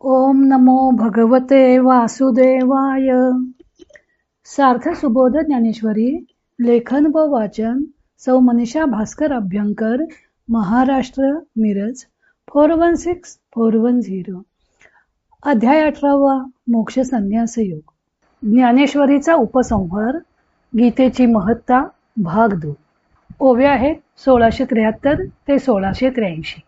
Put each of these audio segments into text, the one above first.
ओम नमो भगवते वासुदेवाय. सार्थ सुबोध ज्ञानेश्वरी लेखन व वाचन सौ Manisha Bhaskar Abhyankar Maharashtra Miraj four one six four one zero. अध्याय अठरावा मोक्ष संन्यास योग. ज्ञानेश्वरीचा उपसंहार गीतेची महत्ता भाग दो ओवे आहेत सोळाशे त्र्याहत्तर ते सोळाशे त्र्याऐंशी.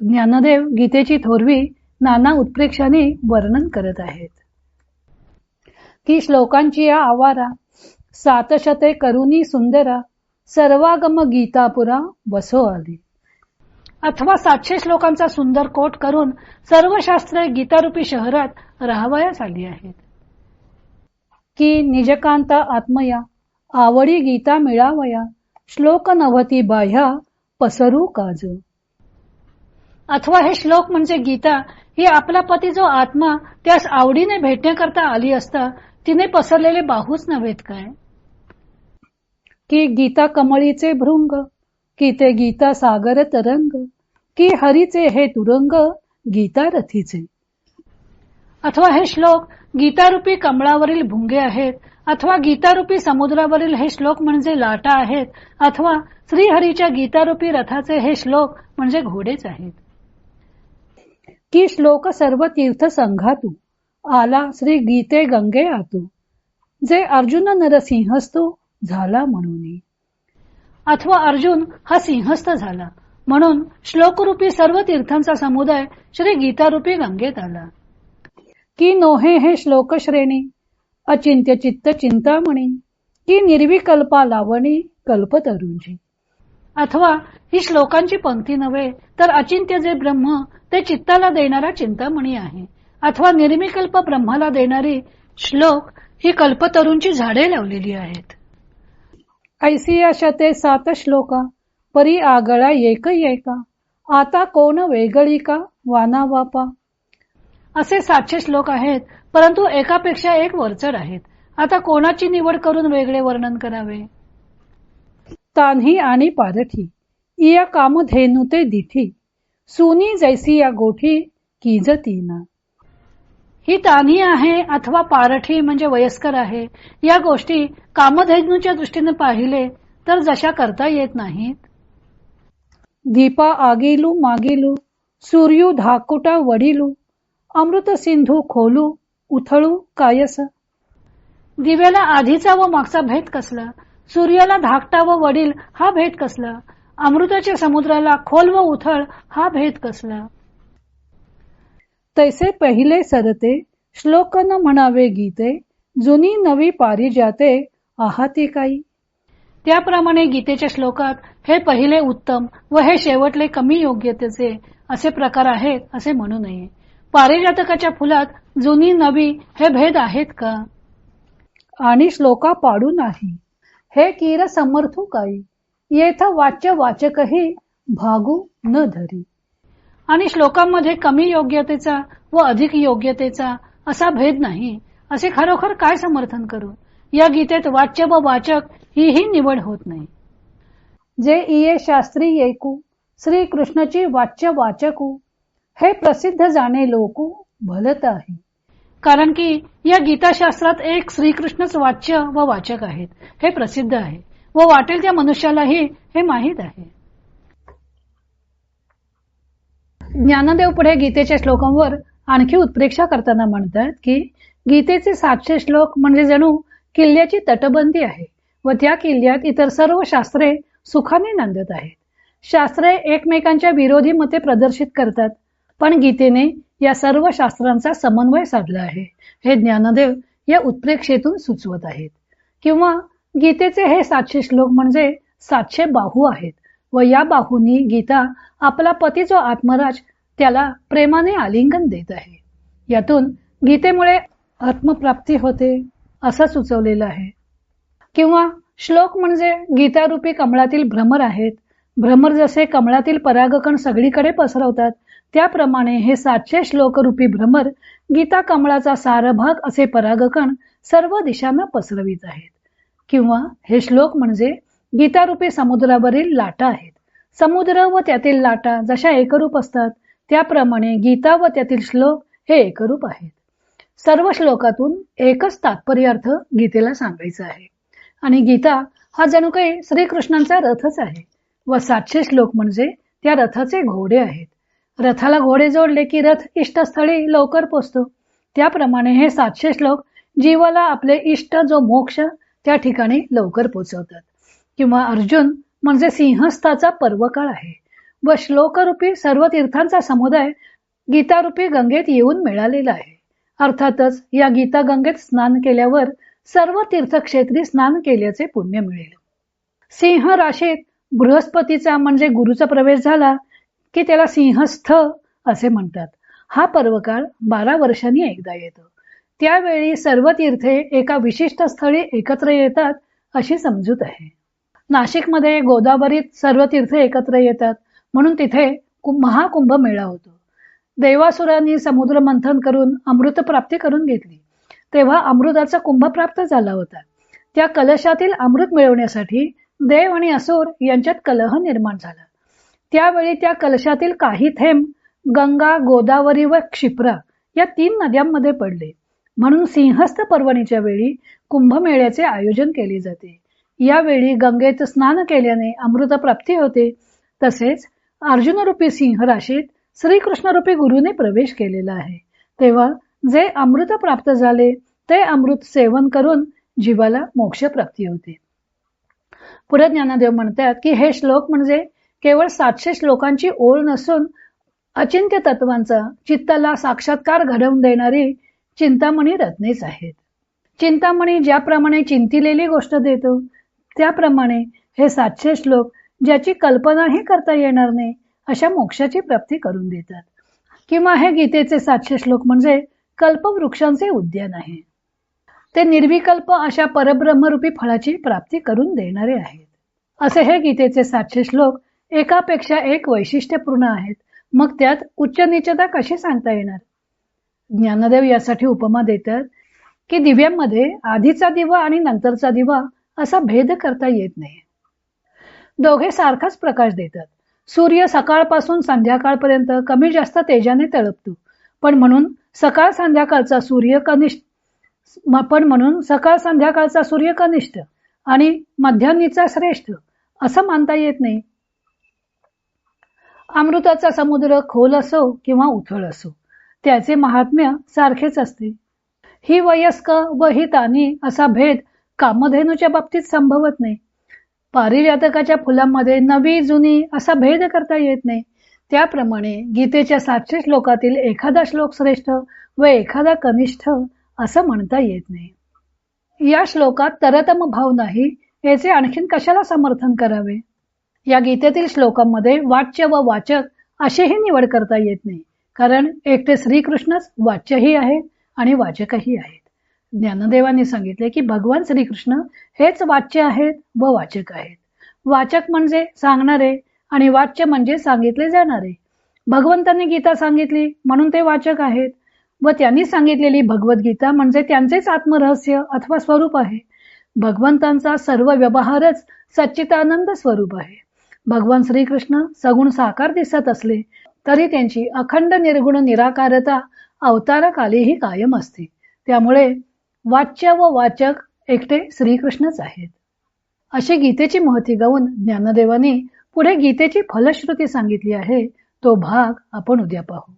ज्ञानदेव गीतेची थोरवी नाना उत्प्रेक्षाने वर्णन करत आहेत. की श्लोकांची या आवारा सातशते करुणी सुंदरा सर्वागम गीतापुरा वसो आली. अथवा सातशे श्लोकांचा सुंदर कोट करून सर्व शास्त्रे गीतारूपी शहरात राहावयास आली आहेत. की निजकांत आत्मया आवडी गीता मिळावया श्लोक नवती बाह्या पसरू काज. अथवा हे श्लोक म्हणजे गीता ही आपला पती जो आत्मा त्यास आवडीने भेटण्याकरता आली असता तिने पसरलेले बाहूच नव्हेत काय? की गीता कमळीचे भृंग की ते गीता सागर तरंग की हरीचे हे तुरंग गीता रथीचे. अथवा हे श्लोक गीतारूपी कमळावरील भुंगे आहेत अथवा गीतारूपी समुद्रावरील हे श्लोक म्हणजे लाटा आहेत अथवा श्रीहरीच्या गीतारूपी रथाचे हे श्लोक म्हणजे घोडेच आहेत. की श्लोक सर्व तीर्थ संघातू आला श्री गीते गंगे आतू. जे अर्जुन नरसिंहस्तू झाला म्हणून. अथवा अर्जुन हा सिंहस्थ झाला. म्हणून श्लोकरूपी सर्व तीर्थांचा समुदाय श्री गीतारूपी गंगेत आला. की नोहे हे श्लोक श्रेणी अचिंत्य चित्त चिंतामणी. की निर्विकल्पा लावणी कल्पतरुंजी. अथवा ही श्लोकांची पंक्ती नव्हे तर अचिंत्य जे ब्रह्म ते चित्ताला देणारा चिंतामणी आहे. अथवा निर्मिकल्प ब्रह्माला देणारी श्लोक ही कल्पतरूंची झाडे लावलेली आहेत. ऐसिया शते सात श्लोका परी आगळा एक येका आता कोण वेगळी का वाना वापा. असे सातशे श्लोक आहेत परंतु एकापेक्षा एक वरचढ आहेत. आता कोणाची निवड करून वेगळे वर्णन करावे? तान्ही आणि पारठी. इया कामधेनु ते दिथी सुनी जैसी या गोठी किजती ना। ही तान्ही आहे अथवा पारठी म्हणजे वयस्कर आहे या गोष्टी कामधेनूच्या दृष्टीने पाहिले तर जशा करता येत नाहीत. दीपा आगिलू मागिलू सूर्यू धाकुटा वडिलू अमृत सिंधू खोलू उथळू कायस. दिव्याला आधीचा व मागचा भेद कसला सूर्याला धाकटा व वडील हा भेद कसला अमृताच्या समुद्राला खोल व उथळ हा भेद कसला? तैसे पहिले सरते श्लोक न म्हणावे गीते जुनी नवी पारिजाते आहाती काही. त्याप्रमाणे गीतेच्या श्लोकात हे पहिले उत्तम व हे शेवटले कमी योग्यतेचे असे प्रकार आहेत असे म्हणू नये. पारिजातकाच्या फुलात जुनी नवी हे भेद आहेत का? आणि श्लोका पाडू नाही. हे कीर समर्थू काही. येथ वाच्य वाचकही भागू न धरी. आणि श्लोकांमध्ये कमी योग्यतेचा व अधिक योग्यतेचा असा भेद नाही असे खरोखर काय समर्थन करू? या गीतेत वाच्य व वाचक ही ही निवड होत नाही. जे इये शास्त्री ऐकू श्रीकृष्णची वाच्य वाचकू हे प्रसिद्ध जाणे लोकू भलत आहे. कारण की या गीताशास्त्रात एक श्रीकृष्णच वाच्य व वाचक आहेत हे प्रसिद्ध आहे. व वाटेल त्या मनुष्यालाही हे माहीत आहे. ज्ञानदेव पुढे गीतेच्या श्लोकांवर आणखी उत्प्रेक्षा करताना म्हणतात की गीतेचे सातशे श्लोक म्हणजे जणू किल्ल्याची तटबंदी आहे व त्या किल्ल्यात इतर सर्व शास्त्रे सुखाने नांदत आहेत. शास्त्रे एकमेकांच्या विरोधी मते प्रदर्शित करतात पण गीतेने या सर्व शास्त्रांचा समन्वय साधला आहे हे ज्ञानदेव या उत्प्रेक्षेतून सुचवत आहेत. किंवा गीतेचे हे सातशे श्लोक म्हणजे सातशे बाहू आहेत व या बाहूंनी गीता आपला पती जो आत्मराज त्याला प्रेमाने आलिंगन देत आहे. यातून गीतेमुळे आत्मप्राप्ती होते असं सुचवलेलं आहे. किंवा श्लोक म्हणजे गीतारूपी कमळातील भ्रमर आहेत. भ्रमर जसे कमळातील परागकण सगळीकडे पसरवतात त्याप्रमाणे हे सातशे श्लोकरूपी भ्रमर गीता कमळाचा सारभाग असे परागकण सर्व दिशांना पसरवित आहेत. किंवा हे श्लोक म्हणजे गीतारूपी समुद्रावरील लाटा आहेत. समुद्र व त्यातील लाटा जशा एकरूप असतात त्याप्रमाणे गीता व त्यातील श्लोक हे एकरूप आहेत. सर्व श्लोकातून एकच तात्पर्यार्थ गीतेला सांगायचा आहे. आणि गीता हा जणू काही श्रीकृष्णांचा रथच आहे व सातशे श्लोक म्हणजे त्या रथाचे घोडे आहेत. रथाला घोडे जोडले की रथ इष्टस्थळी लवकर पोचतो. त्याप्रमाणे हे सातशे श्लोक जीवाला आपले इष्ट जो मोक्ष त्या ठिकाणी लवकर पोचवतात. किंवा अर्जुन म्हणजे सिंहस्थाचा पर्वकाळ आहे. व श्लोकरूपी सर्व तीर्थांचा समुदाय गीतारूपी गंगेत येऊन मिळालेला आहे. अर्थातच या गीता गंगेत स्नान केल्यावर सर्व तीर्थक्षेत्री स्नान केल्याचे पुण्य मिळेल. सिंह राशीत बृहस्पतीचा म्हणजे गुरुचा प्रवेश झाला की त्याला सिंहस्थ असे म्हणतात. हा पर्वकाळ बारा वर्षांनी एकदा येतो. त्यावेळी सर्व तीर्थे एका विशिष्ट स्थळी एकत्र येतात अशी समजूत आहे. नाशिकमध्ये गोदावरीत सर्व तीर्थे एकत्र येतात म्हणून तिथे महाकुंभ मेळा होतो. देवासुरांनी समुद्र मंथन करून अमृत प्राप्ती करून घेतली. तेव्हा अमृताचा कुंभ प्राप्त झाला होता. त्या कलशातील अमृत मिळवण्यासाठी देव आणि असुर यांच्यात कलह निर्माण झाला. त्यावेळी त्या कलशातील काही थेंब गंगा गोदावरी व क्षिप्रा या तीन नद्यांमध्ये पडले. म्हणून सिंहस्थ पर्वणीच्या वेळी कुंभमेळ्याचे आयोजन केले जाते. यावेळी गंगेत स्नान केल्याने अमृत प्राप्ती होते. तसेच अर्जुनरूपी सिंह राशीत श्रीकृष्णरूपी गुरुने प्रवेश केलेला आहे. तेव्हा जे अमृत प्राप्त झाले ते अमृत सेवन करून जीवाला मोक्ष प्राप्ती होते. पुढे ज्ञानदेव म्हणतात की हे श्लोक म्हणजे केवळ सातशे श्लोकांची ओळ नसून अचिंत्य तत्वांचा चित्ताला साक्षात्कार घडवून देणारी चिंतामणी रत्नेच आहेत. चिंतामणी ज्याप्रमाणे चिंतिलेली गोष्ट देतो त्याप्रमाणे हे सातशे श्लोक ज्याची कल्पनाही करता येणार नाही अशा मोक्षाची प्राप्ती करून देतात. किंवा हे गीतेचे सातशे श्लोक म्हणजे कल्पवृक्षांचे उद्यान आहे. ते निर्विकल्प अशा परब्रह्मरूपी फळाची प्राप्ती करून देणारे आहेत. असे हे गीतेचे सातशे श्लोक एकापेक्षा एक वैशिष्ट्यपूर्ण आहेत. मग त्यात उच्च निचता कशी सांगता येणार? ज्ञानदेव यासाठी उपमा देतात की दिव्यांमध्ये आधीचा दिवा आणि नंतरचा दिवा असा भेद करता येत नाही. दोघे सारखाच प्रकाश देतात. सूर्य सकाळपासून संध्याकाळपर्यंत कमी जास्त तेजाने तळपतो. पण म्हणून सकाळ संध्याकाळचा सूर्य कनिष्ठ पण म्हणून सकाळ संध्याकाळचा सूर्य कनिष्ठ आणि मध्यान्नीचा श्रेष्ठ असं मानता येत नाही. अमृताचा समुद्र खोल असो किंवा उथळ असो त्याचे महात्म्य सारखेच असते. ही वयस्क व ही तानी असा भेद कामधेनूच्या बाबतीत संभवत नाही. पारिजातकाच्या फुलांमध्ये नवी जुनी असा भेद करता येत नाही. त्याप्रमाणे गीतेच्या सातशे श्लोकातील एखादा श्लोक श्रेष्ठ व एखादा कनिष्ठ असं म्हणता येत नाही. या श्लोकात तरतम भाव नाही याचे आणखीन कशाला समर्थन करावे? या गीतेतील श्लोकांमध्ये वाच्य व वाचक अशीही निवड करता येत नाही. कारण एकटे श्रीकृष्णच वाच्यही आहेत आणि वाचकही आहेत. ज्ञानदेवांनी सांगितले की भगवान श्रीकृष्ण हेच वाच्य आहेत व वाचक आहेत. वाचक म्हणजे सांगणारे आणि वाच्य म्हणजे सांगितले जाणारे. भगवंतांनी गीता सांगितली म्हणून ते वाचक आहेत व त्यांनी सांगितलेली भगवद्गीता म्हणजे त्यांचेच आत्मरहस्य अथवा स्वरूप आहे. भगवंतांचा सर्व व्यवहारच सच्चितानंद स्वरूप आहे. भगवान श्रीकृष्ण सगुण साकार दिसत असले तरी त्यांची अखंड निर्गुण निराकारता अवतारकालीही कायम असते. त्यामुळे वाच्य व वाचक एकटे श्रीकृष्णच आहेत. अशी गीतेची महती गाऊन ज्ञानदेवाने पुढे गीतेची फलश्रुती सांगितली आहे. तो भाग आपण उद्या पाहू.